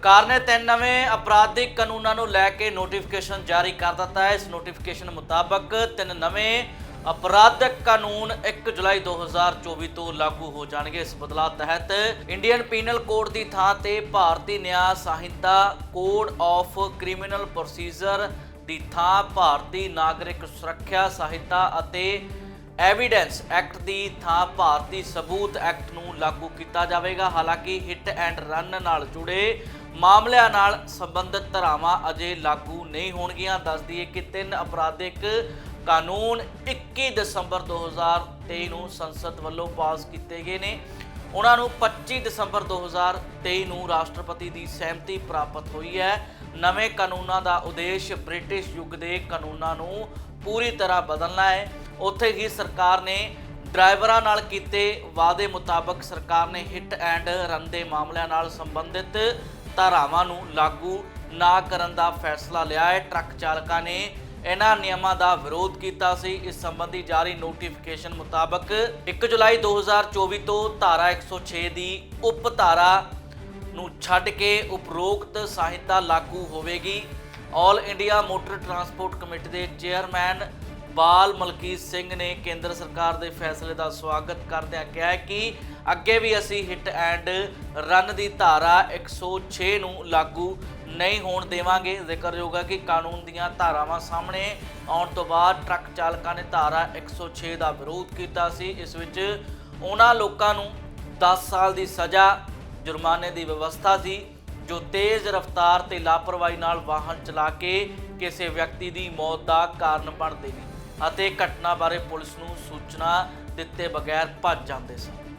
ਸਰਕਾਰ ਨੇ ਤਿੰਨ ਨਵੇਂ ਅਪਰਾਧਿਕ ਕਾਨੂੰਨਾਂ ਨੂੰ ਲੈ ਕੇ ਨੋਟੀਫਿਕੇਸ਼ਨ ਜਾਰੀ ਕਰ ਦਿੱਤਾ ਹੈ। ਇਸ ਨੋਟੀਫਿਕੇਸ਼ਨ ਮੁਤਾਬਕ ਤਿੰਨ ਨਵੇਂ ਅਪਰਾਧਕ ਕਾਨੂੰਨ 1 ਜੁਲਾਈ 2024 ਤੋਂ ਲਾਗੂ ਹੋ ਜਾਣਗੇ। ਇਸ ਬਦਲਾਅ ਤਹਿਤ ਇੰਡੀਅਨ ਪੀਨਲ ਕੋਡ ਦੀ ਥਾਂ ਤੇ Bharatiya Nyaya Sanhita code of criminal procedure ਦੀ ਥਾਂ ਭਾਰਤੀ ਨਾਗਰਿਕ ਸੁਰੱਖਿਆ ਸੰਹਿਤਾ ਅਤੇ ਐਵੀਡੈਂਸ ਐਕਟ ਦੀ ਥਾਂ ਭਾਰਤੀ ਸਬੂਤ ਐਕਟ ਨੂੰ ਲਾਗੂ ਕੀਤਾ ਜਾਵੇਗਾ। ਹਾਲਾਂਕਿ ਹਿੱਟ ਐਂਡ ਰਨ ਨਾਲ ਜੁੜੇ ਮਾਮਲਿਆਂ ਨਾਲ ਸੰਬੰਧਿਤ ਧਾਰਾਵਾਂ ਅਜੇ ਲਾਗੂ ਨਹੀਂ ਹੋਣਗੀਆਂ। ਦੱਸ ਦਈਏ ਕਿ ਤਿੰਨ ਅਪਰਾਧਿਕ ਕਾਨੂੰਨ 21 ਦਸੰਬਰ 2023 ਨੂੰ ਸੰਸਦ ਵੱਲੋਂ ਪਾਸ ਕੀਤੇ ਗਏ ਨੇ। ਉਹਨਾਂ ਨੂੰ 25 ਦਸੰਬਰ 2023 ਨੂੰ ਰਾਸ਼ਟਰਪਤੀ ਦੀ ਸਹਿਮਤੀ ਪ੍ਰਾਪਤ ਹੋਈ ਹੈ। ਨਵੇਂ ਕਾਨੂੰਨਾਂ ਦਾ ਉਦੇਸ਼ ਬ੍ਰਿਟਿਸ਼ ਯੁੱਗ ਦੇ ਕਾਨੂੰਨਾਂ ਨੂੰ ਪੂਰੀ ਤਰ੍ਹਾਂ ਬਦਲਣਾ ਹੈ। ਉੱਥੇ ਹੀ ਸਰਕਾਰ ਨੇ ਡਰਾਈਵਰਾਂ ਨਾਲ ਕੀਤੇ ਵਾਅਦੇ ਮੁਤਾਬਕ ਸਰਕਾਰ ਨੇ ਹਿੱਟ ਐਂਡ ਰਨ ਦੇ ਮਾਮਲਿਆਂ ਨਾਲ ਸੰਬੰਧਿਤ ਧਾਰਾਵਾਂ ਨੂੰ ਲਾਗੂ ਨਾ ਕਰਨ ਦਾ ਫੈਸਲਾ ਲਿਆ ਹੈ। ਟਰੱਕ ਚਾਲਕਾਂ ਨੇ ਇਹਨਾਂ ਨਿਯਮਾਂ ਦਾ ਵਿਰੋਧ ਕੀਤਾ ਸੀ। ਇਸ ਸੰਬੰਧੀ ਜਾਰੀ ਨੋਟੀਫਿਕੇਸ਼ਨ ਮੁਤਾਬਕ 1 ਜੁਲਾਈ 2024 ਤੋਂ ਧਾਰਾ 106 ਦੀ ਉਪ ਧਾਰਾ ਨੂੰ ਛੱਡ ਕੇ ਉਪਰੋਕਤ ਸੰਹਿਤਾ ਲਾਗੂ ਹੋਵੇਗੀ। All India motor transport committee ਦੇ ਚੇਅਰਮੈਨ ਬਾਲ ਮਲਕੀਤ ਸਿੰਘ ਨੇ ਕੇਂਦਰ ਸਰਕਾਰ ਦੇ ਫੈਸਲੇ ਦਾ ਸਵਾਗਤ ਕਰਦਿਆਂ ਕਿਹਾ ਕਿ ਅੱਗੇ ਵੀ ਅਸੀਂ ਹਿੱਟ ਐਂਡ ਰਨ ਦੀ ਧਾਰਾ 106 ਨੂੰ ਲਾਗੂ ਨਹੀਂ ਹੋਣ ਦੇਵਾਂਗੇ। ਜ਼ਿਕਰਯੋਗ ਹੈ ਕਿ ਕਾਨੂੰਨ ਦੀਆਂ ਧਾਰਾਵਾਂ ਸਾਹਮਣੇ ਆਉਣ ਤੋਂ ਬਾਅਦ ਟਰੱਕ ਚਾਲਕਾਂ ਨੇ ਧਾਰਾ 106 ਦਾ ਵਿਰੋਧ ਕੀਤਾ ਸੀ। ਇਸ ਵਿੱਚ ਉਹਨਾਂ ਲੋਕਾਂ ਨੂੰ 10 ਸਾਲ ਦੀ ਸਜ਼ਾ, ਜੁਰਮਾਨੇ ਦੀ ਵਿਵਸਥਾ ਸੀ, ਜੋ ਤੇਜ਼ ਰਫ਼ਤਾਰ ਤੇ ਲਾਪਰਵਾਹੀ ਨਾਲ ਵਾਹਨ ਚਲਾ ਕੇ ਕਿਸੇ ਵਿਅਕਤੀ ਦੀ ਮੌਤ ਦਾ ਕਾਰਨ ਬਣਦੇ ਨੇ। ਅਤੇ ਘਟਨਾ ਬਾਰੇ ਪੁਲਿਸ ਨੂੰ ਸੂਚਨਾ ਦਿੱਤੇ ਬਗੈਰ ਭੱਜ ਜਾਂਦੇ ਸਨ।